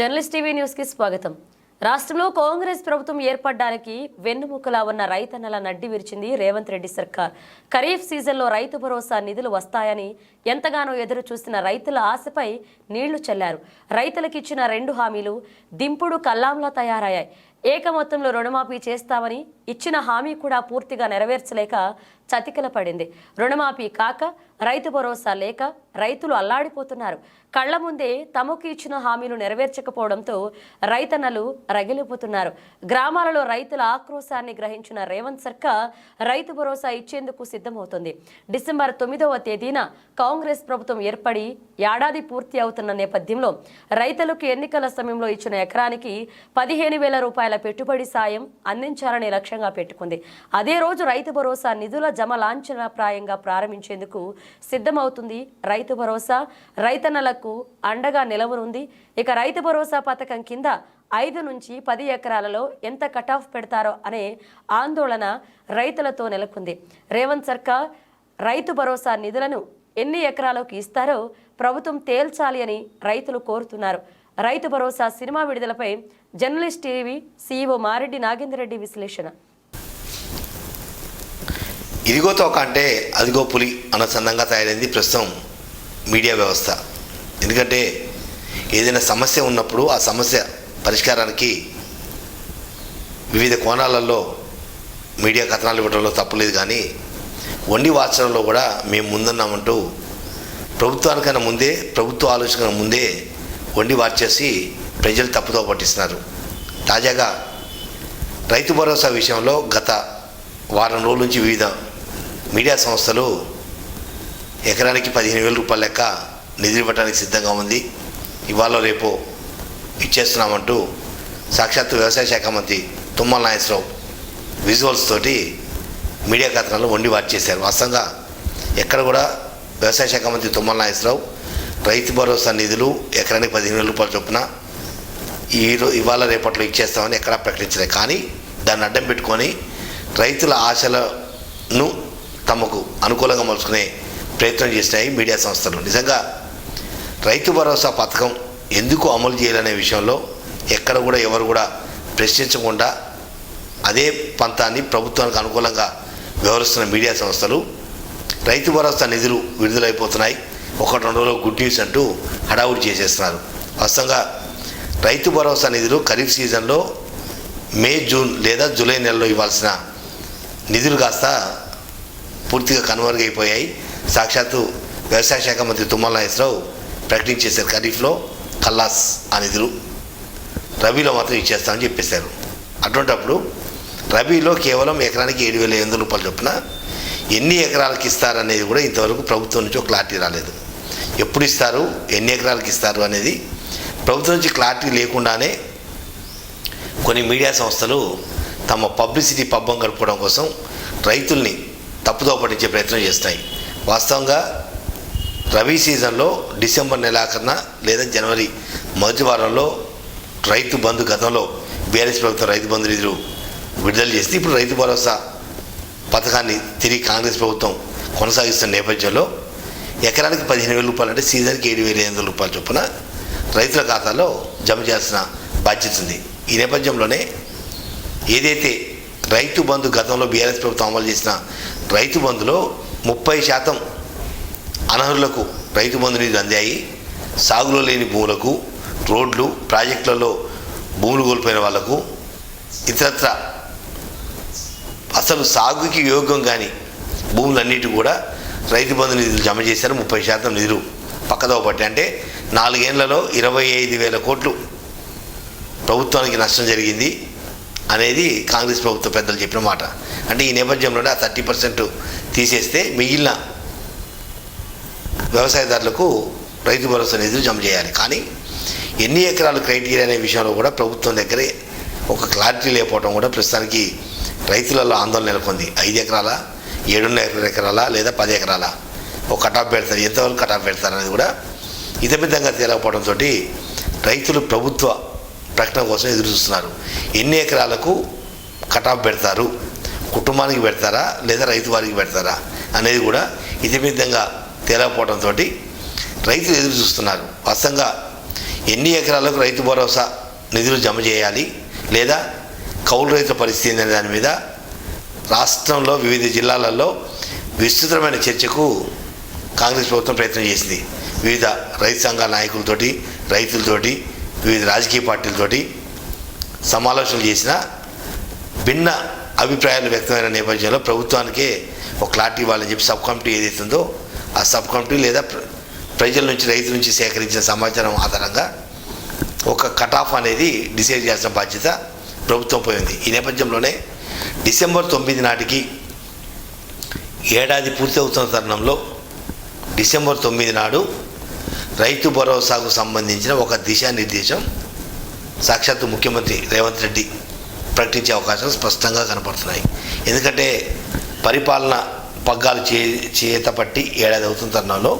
Journalist TV న్యూస్కి స్వాగతం. రాష్ట్రంలో కాంగ్రెస్ ప్రభుత్వం ఏర్పడడానికి వెన్నుముకలా ఉన్న రైతన్నల నడ్డి విరిచింది రేవంత్ రెడ్డి సర్కార్. ఖరీఫ్ సీజన్లో రైతు భరోసా నిధులు వస్తాయని ఎంతగానో ఎదురు చూస్తున్న రైతుల ఆశపై నీళ్ళు చల్లారు. రైతులకిచ్చిన రెండు హామీలు దింపుడు కల్లాంలా తయారయ్యాయి. ఏక మొత్తంలో రుణమాఫీ చేస్తామని ఇచ్చిన హామీ కూడా పూర్తిగా నెరవేర్చలేక చతికిల పడింది రుణమాఫీ కాక రైతు భరోసా లేక రైతులు అల్లాడిపోతున్నారు. కళ్ళ ముందే తమకు ఇచ్చిన హామీలు నెరవేర్చకపోవడంతో రైతన్నలు రగిలిపోతున్నారు. గ్రామాలలో రైతుల ఆక్రోశాన్ని గ్రహించిన రేవంత్ సర్కార్ రైతు భరోసా ఇచ్చేందుకు సిద్ధమవుతుంది. డిసెంబర్ తొమ్మిదవ తేదీన కాంగ్రెస్ ప్రభుత్వం ఏర్పడి ఏడాది పూర్తి అవుతున్న నేపథ్యంలో రైతులకు ఎన్నికల సమయంలో ఇచ్చిన ఎకరానికి పదిహేను వేల రూపాయల పెట్టుబడి సాయం అందించాలని లక్ష్యంగా పెట్టుకుంది. అదే రోజు రైతు భరోసా నిధుల జమ లాంఛనప్రాయంగా ప్రారంభించేందుకు సిద్ధమవుతుంది రైతు భరోసా. రైతన్నలకు అండగా నిలవనుంది. ఇక రైతు భరోసా పథకం కింద ఐదు నుంచి పది ఎకరాలలో ఎంత కటాఫ్ పెడతారో అనే ఆందోళన రైతులతో నెలకొంది. రేవంత్ సర్కార్ రైతు భరోసా నిధులను ఎన్ని ఎకరాలకు ఇస్తారో ప్రభుత్వం తేల్చాలి అని రైతులు కోరుతున్నారు. Rythu Bharosa cinema విడుదలపై journalist TV CEO Mareddy Nagender Reddy విశ్లేషణ. ఇదిగో తోక అంటే అదిగో పులి అనుసంధంగా తయారైంది ప్రస్తుతం మీడియా వ్యవస్థ. ఎందుకంటే ఏదైనా సమస్య ఉన్నప్పుడు ఆ సమస్య పరిష్కారానికి వివిధ కోణాలలో మీడియా కథనాలు ఇవ్వడంలో తప్పులేదు కానీ వండి వాచడంలో కూడా మేము ముందున్నామంటూ ప్రభుత్వానికన్నా ముందే ప్రభుత్వ ఆలోచన ముందే వండి వార్చేసి ప్రజలు తప్పుతో పట్టిస్తున్నారు. తాజాగా రైతు భరోసా విషయంలో గత వారం రోజుల నుంచి వివిధ మీడియా సంస్థలు ఎకరానికి పదిహేను వేల రూపాయల లెక్క నిధులు ఇవ్వడానికి సిద్ధంగా ఉంది. ఇవాళ రేపు ఇచ్చేస్తున్నామంటూ సాక్షాత్తు వ్యవసాయ శాఖ మంత్రి తుమ్మల నాగేశ్వరరావు విజువల్స్ తోటి మీడియా కథనాలు వండి వార్చేశారు వాస్తవంగా ఎక్కడ కూడా వ్యవసాయ శాఖ మంత్రి తుమ్మల నాగేశ్వరరావు రైతు భరోసా నిధులు ఎకరానికి పదిహేను వేల రూపాయల చొప్పున ఈరోజు ఇవాళ రేపట్లో ఇచ్చేస్తామని ఎక్కడా ప్రకటించలేదు కానీ దాన్ని అడ్డం పెట్టుకొని రైతుల ఆశలను తమకు అనుకూలంగా మలుచుకునే ప్రయత్నం చేసినాయి మీడియా సంస్థలు. నిజంగా రైతు భరోసా పథకం ఎందుకు అమలు చేయాలనే విషయంలో ఎక్కడ కూడా ఎవరు కూడా ప్రశ్నించకుండా అదే పంతాన్ని ప్రభుత్వానికి అనుకూలంగా వ్యవహరిస్తున్న మీడియా సంస్థలు రైతు భరోసా నిధులు విడుదలైపోతున్నాయి. ఒకటి రెండు రోజులు గుడ్ న్యూస్ అంటూ హడావుడి చేసేస్తున్నారు. వాస్తవంగా రైతు భరోసా నిధులు ఖరీఫ్ సీజన్లో మే జూన్ లేదా జూలై నెలలో ఇవ్వాల్సిన నిధులు కాస్త పూర్తిగా కనుమరుగైపోయాయి సాక్షాత్తు వ్యవసాయ శాఖ మంత్రి తుమ్మల నాగేశ్వరరావు ప్రకటించేశారు ఖరీఫ్లో కల్లాస్ ఆ నిధులు. రబీలో మాత్రం ఇచ్చేస్తామని చెప్పేశారు. అటువంటప్పుడు రబీలో కేవలం ఎకరానికి ఏడు వేల ఎనిమిది రూపాయలు చొప్పున ఎన్ని ఎకరాలకు ఇస్తారనేది కూడా ఇంతవరకు ప్రభుత్వం నుంచి ఒక క్లారిటీ రాలేదు. ఎప్పుడు ఇస్తారు ఎన్ని ఎకరాలకు ఇస్తారు అనేది ప్రభుత్వం నుంచి క్లారిటీ లేకుండానే కొన్ని మీడియా సంస్థలు తమ పబ్లిసిటీ పబ్బం గడపడం కోసం రైతుల్ని తప్పుదో పట్టించే ప్రయత్నం చేస్తాయి వాస్తవంగా రబీ సీజన్లో డిసెంబర్ నెలాఖరున లేదా జనవరి మొదటి వారంలో రైతు బంధు గతంలో బీఆర్ఎస్ ప్రభుత్వం రైతు బంధు నిధులు విడుదల చేస్తే ఇప్పుడు రైతు భరోసా పథకాన్ని తిరిగి కాంగ్రెస్ ప్రభుత్వం కొనసాగిస్తున్న నేపథ్యంలో ఎకరానికి పదిహేను వేల రూపాయలు అంటే సీజన్కి ఏడు వేల ఎనిమిది వందల రూపాయల చొప్పున రైతుల ఖాతాలో జమ చేయాల్సిన బాధ్యత ఉంది. ఈ నేపథ్యంలోనే ఏదైతే రైతు బంధు గతంలో బీఆర్ఎస్ ప్రభుత్వం అమలు చేసిన రైతు బంధులో ముప్పై శాతం అనర్హులకు రైతు బంధు నిధులు అందాయి సాగులో లేని భూములకు రోడ్లు ప్రాజెక్టులలో భూములు కోల్పోయిన వాళ్ళకు ఇతరత్ర అసలు సాగుకి యోగ్యం కానీ భూములన్నిటి కూడా రైతు బంధు నిధులు జమ చేశారు ముప్పై శాతం నిధులు. పక్కదో పట్టి అంటే నాలుగేళ్ళలో ఇరవై ఐదు వేల కోట్లు ప్రభుత్వానికి నష్టం జరిగింది అనేది కాంగ్రెస్ ప్రభుత్వ పెద్దలు చెప్పిన మాట. అంటే ఈ నేపథ్యంలోనే ఆ థర్టీ పర్సెంట్ తీసేస్తే మిగిలిన వ్యవసాయదారులకు రైతు భరోసా నిధులు జమ చేయాలి. కానీ ఎన్ని ఎకరాలు క్రైటీరియా అనే విషయంలో కూడా ప్రభుత్వం దగ్గరే ఒక క్లారిటీ లేకపోవడం కూడా ప్రస్తుతానికి రైతులలో ఆందోళన నెలకొంది. ఐదు ఎకరాల ఏడున్నర ఎకరాల లేదా పది ఎకరాల? ఒక కటాఫ్ పెడతారు. ఎంతవరకు కటాఫ్ పెడతారు అనేది కూడా ఇతమితంగా తేలకపోవడంతో రైతులు ప్రభుత్వ ప్రకటన కోసం ఎదురు చూస్తున్నారు. ఎన్ని ఎకరాలకు కటాఫ్ పెడతారు? కుటుంబానికి పెడతారా? లేదా రైతు వారికి పెడతారా? అనేది కూడా ఇతమితంగా తేలకపోవడంతో రైతులు ఎదురు చూస్తున్నారు. వాస్తవంగా ఎన్ని ఎకరాలకు రైతు భరోసా నిధులు జమ చేయాలి? లేదా కౌలు రైతుల పరిస్థితి అనే దాని మీద రాష్ట్రంలో వివిధ జిల్లాలలో విస్తృతమైన చర్చకు కాంగ్రెస్ ప్రభుత్వం ప్రయత్నం చేసింది. వివిధ రైతు సంఘాల నాయకులతోటి రైతులతోటి వివిధ రాజకీయ పార్టీలతోటి సమాలోచనలు చేసిన భిన్న అభిప్రాయాలు వ్యక్తమైన నేపథ్యంలో ప్రభుత్వానికే ఒక క్లారిటీ ఇవ్వాలని చెప్పి సబ్ కమిటీ ఏదైతుందో ఆ సబ్ కమిటీ లేదా ప్ర- ప్రజల నుంచి రైతుల నుంచి సేకరించిన సమాచారం ఆధారంగా ఒక కటాఫ్ అనేది డిసైడ్ చేయాల్సిన బాధ్యత ప్రభుత్వం పోయింది. ఈ నేపథ్యంలోనే డిసెంబర్ తొమ్మిది నాటికి ఏడాది పూర్తి అవుతున్న తరుణంలో డిసెంబర్ తొమ్మిది నాడు రైతు భరోసాకు సంబంధించిన ఒక దిశానిర్దేశం సాక్షాత్తు ముఖ్యమంత్రి రేవంత్ రెడ్డి ప్రకటించే అవకాశాలు స్పష్టంగా కనపడుతున్నాయి. ఎందుకంటే పరిపాలన పగ్గాలు చే చేత పట్టి ఏడాది అవుతున్న తరుణంలో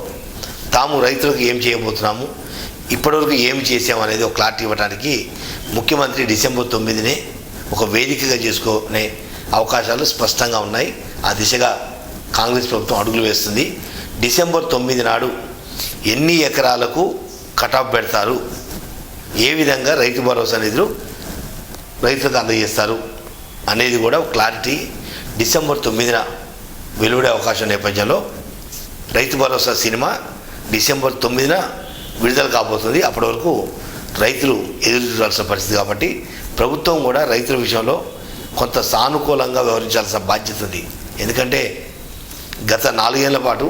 తాము రైతులకు ఏం చేయబోతున్నాము ఇప్పటివరకు ఏమి చేసాము అనేది ఒక క్లారిటీ ఇవ్వడానికి ముఖ్యమంత్రి డిసెంబర్ తొమ్మిదినే ఒక వేదికగా చేసుకునే అవకాశాలు స్పష్టంగా ఉన్నాయి. ఆ దిశగా కాంగ్రెస్ ప్రభుత్వం అడుగులు వేస్తుంది. డిసెంబర్ తొమ్మిది నాడు ఎన్ని ఎకరాలకు కటాఫ్ పెడతారు? ఏ విధంగా రైతు భరోసా నిధులు రైతులకు అందజేస్తారు? అనేది కూడా క్లారిటీ డిసెంబర్ తొమ్మిదిన వెలువడే అవకాశం నేపథ్యంలో రైతు భరోసా సినిమా డిసెంబర్ తొమ్మిదిన విడుదల కాబోతుంది. అప్పటి వరకు రైతులు ఎదురు చూడాల్సిన పరిస్థితి కాబట్టి ప్రభుత్వం కూడా రైతుల విషయంలో కొంత సానుకూలంగా వ్యవహరించాల్సిన బాధ్యత ఉంది. ఎందుకంటే గత నాలుగేళ్ళ పాటు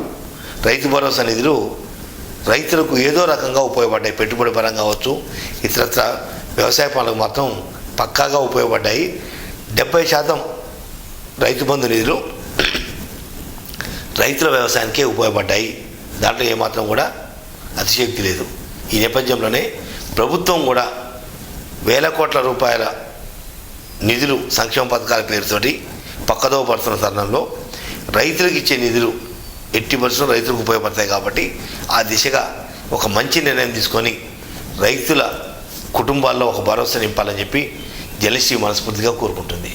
రైతు భరోసా నిధులు రైతులకు ఏదో రకంగా ఉపయోగపడ్డాయి. పెట్టుబడి పరంగా కావచ్చు ఇతరత్ర వ్యవసాయ పనులకు మాత్రం పక్కాగా ఉపయోగపడ్డాయి. డెబ్బై శాతం రైతు బంధు నిధులు రైతుల వ్యవసాయానికే ఉపయోగపడ్డాయి. దాంట్లో ఏమాత్రం కూడా అతిశక్తి లేదు. ఈ నేపథ్యంలోనే ప్రభుత్వం కూడా వేల కోట్ల రూపాయల నిధులు సంక్షేమ పథకాల పేరుతోటి పక్కదో పడుతున్న తరుణంలో రైతులకు ఇచ్చే నిధులు ఎట్టి పరిస్థితులు రైతులకు ఉపయోగపడతాయి కాబట్టి ఆ దిశగా ఒక మంచి నిర్ణయం తీసుకొని రైతుల కుటుంబాల్లో ఒక భరోసా నింపాలని చెప్పి జలశ్రీ మనస్ఫూర్తిగా కోరుకుంటుంది.